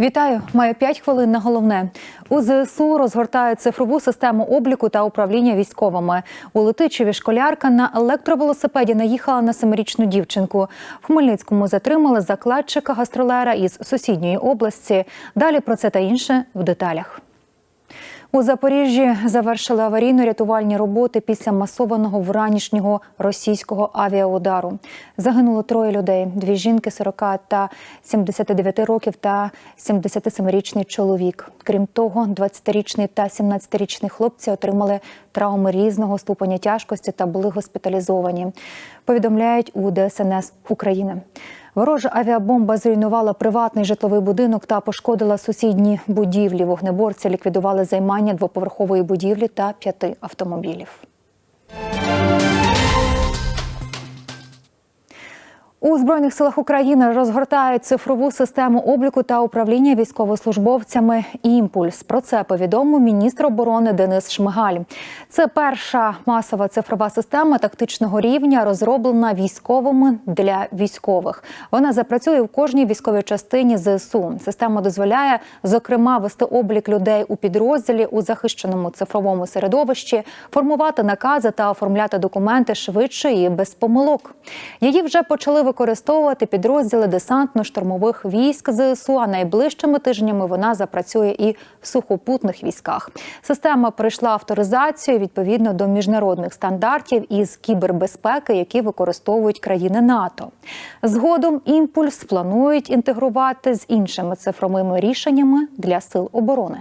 Вітаю, маю 5 хвилин на головне. У ЗСУ розгортають цифрову систему обліку та управління військовими. У Летичеві школярка на електровелосипеді наїхала на семирічну дівчинку. В Хмельницькому затримали закладчика гастролера із сусідньої області. Далі про це та інше в деталях. У Запоріжжі завершили аварійно-рятувальні роботи після масованого вранішнього російського авіаудару. Загинуло троє людей: дві жінки 40 та 79 років та 77-річний чоловік. Крім того, 20-річний та 17-річний хлопці отримали травми різного ступеня тяжкості та були госпіталізовані. Повідомляють у ДСНС України. Ворожа авіабомба зруйнувала приватний житловий будинок та пошкодила сусідні будівлі. Вогнеборці ліквідували займання двоповерхової будівлі та п'яти автомобілів. У збройних силах України розгортають цифрову систему обліку та управління військовослужбовцями. Імпульс про це повідомив міністр оборони Денис Шмигаль. Це перша масова цифрова система тактичного рівня, розроблена військовими для військових. Вона запрацює в кожній військовій частині ЗСУ. Система дозволяє, зокрема, вести облік людей у підрозділі у захищеному цифровому середовищі, формувати накази та оформляти документи швидше і без помилок. Її вже почали використовувати підрозділи десантно-штурмових військ ЗСУ. А найближчими тижнями вона запрацює і в сухопутних військах. Система пройшла авторизацію відповідно до міжнародних стандартів із кібербезпеки, які використовують країни НАТО. Згодом імпульс планують інтегрувати з іншими цифровими рішеннями для сил оборони.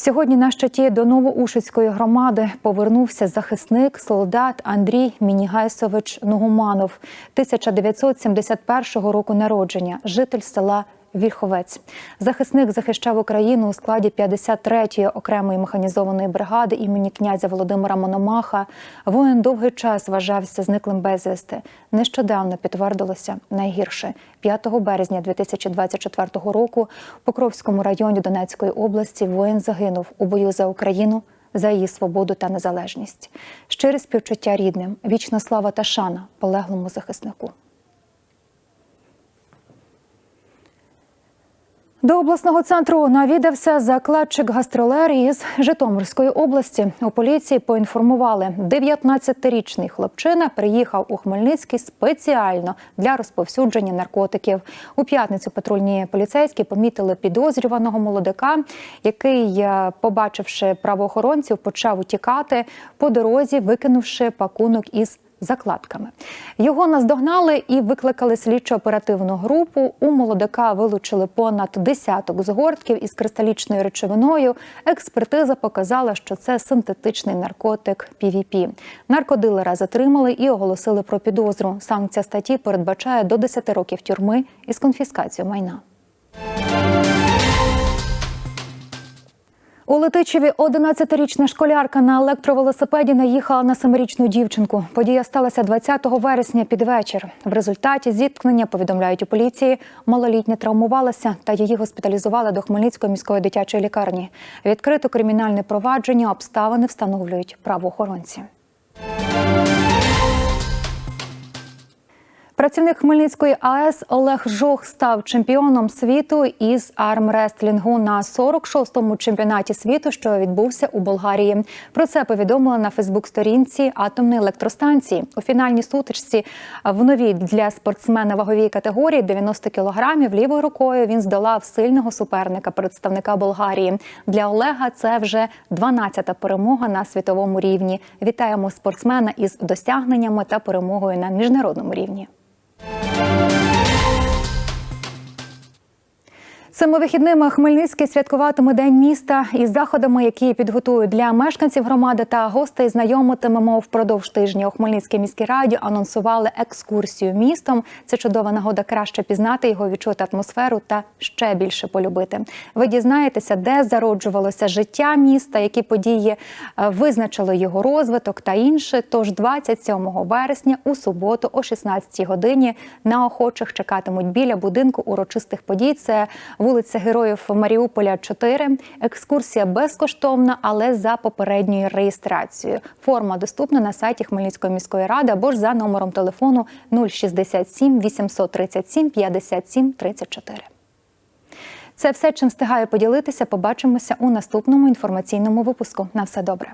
Сьогодні на щиті до Новоушицької громади повернувся захисник солдат Андрій Мінігайсович Ногуманов, 1971 року народження, житель села Вільховець. Захисник захищав Україну у складі 53-ї окремої механізованої бригади імені князя Володимира Мономаха. Воїн довгий час вважався зниклим безвісти. Нещодавно підтвердилося найгірше. 5 березня 2024 року в Покровському районі Донецької області воїн загинув у бою за Україну. За її свободу та незалежність, щире співчуття рідним, вічна слава та шана полеглому захиснику. До обласного центру навідався закладчик гастролер із Житомирської області. У поліції поінформували, 19-річний хлопчина приїхав у Хмельницький спеціально для розповсюдження наркотиків. У п'ятницю патрульні поліцейські помітили підозрюваного молодика, який, е, побачивши правоохоронців, почав утікати по дорозі, викинувши пакунок із закладками. Його наздогнали і викликали слідчо-оперативну групу. У молодика вилучили понад десяток згортків із кристалічною речовиною. Експертиза показала, що це синтетичний наркотик PVP. Наркодилера затримали і оголосили про підозру. Санкція статті передбачає до 10 років тюрми із конфіскацією майна. У Летичеві 11-річна школярка на електровелосипеді наїхала на семирічну дівчинку. Подія сталася 20 вересня під вечір. В результаті зіткнення, повідомляють у поліції, малолітня травмувалася та її госпіталізували до Хмельницької міської дитячої лікарні. Відкрито кримінальне провадження, обставини встановлюють правоохоронці. Працівник Хмельницької АЕС Олег Жох став чемпіоном світу із армрестлінгу на 46-му чемпіонаті світу, що відбувся у Болгарії. Про це повідомили на Фейсбук-сторінці атомної електростанції. У фінальній сутичці в новій для спортсмена ваговій категорії 90 кілограмів лівою рукою він здолав сильного суперника, представника Болгарії. Для Олега це вже 12-та перемога на світовому рівні. Вітаємо спортсмена із досягненнями та перемогою на міжнародному рівні. Цими вихідними Хмельницький святкуватиме день міста із заходами, які підготують для мешканців громади та гостей. Знайомитимемо впродовж тижня. У Хмельницькій міській раді анонсували екскурсію містом. Це чудова нагода краще пізнати його, відчути атмосферу та ще більше полюбити. Ви дізнаєтеся, де зароджувалося життя міста, які події е, визначили його розвиток та інше. Тож 27 вересня у суботу о 16 годині на охочих чекатимуть біля будинку урочистих подій. Це вулиця Героїв Маріуполя, 4. Екскурсія безкоштовна, але за попередньою реєстрацією. Форма доступна на сайті Хмельницької міської ради або ж за номером телефону 067 837 57 34. Це все, чим встигаю поділитися. Побачимося у наступному інформаційному випуску. На все добре.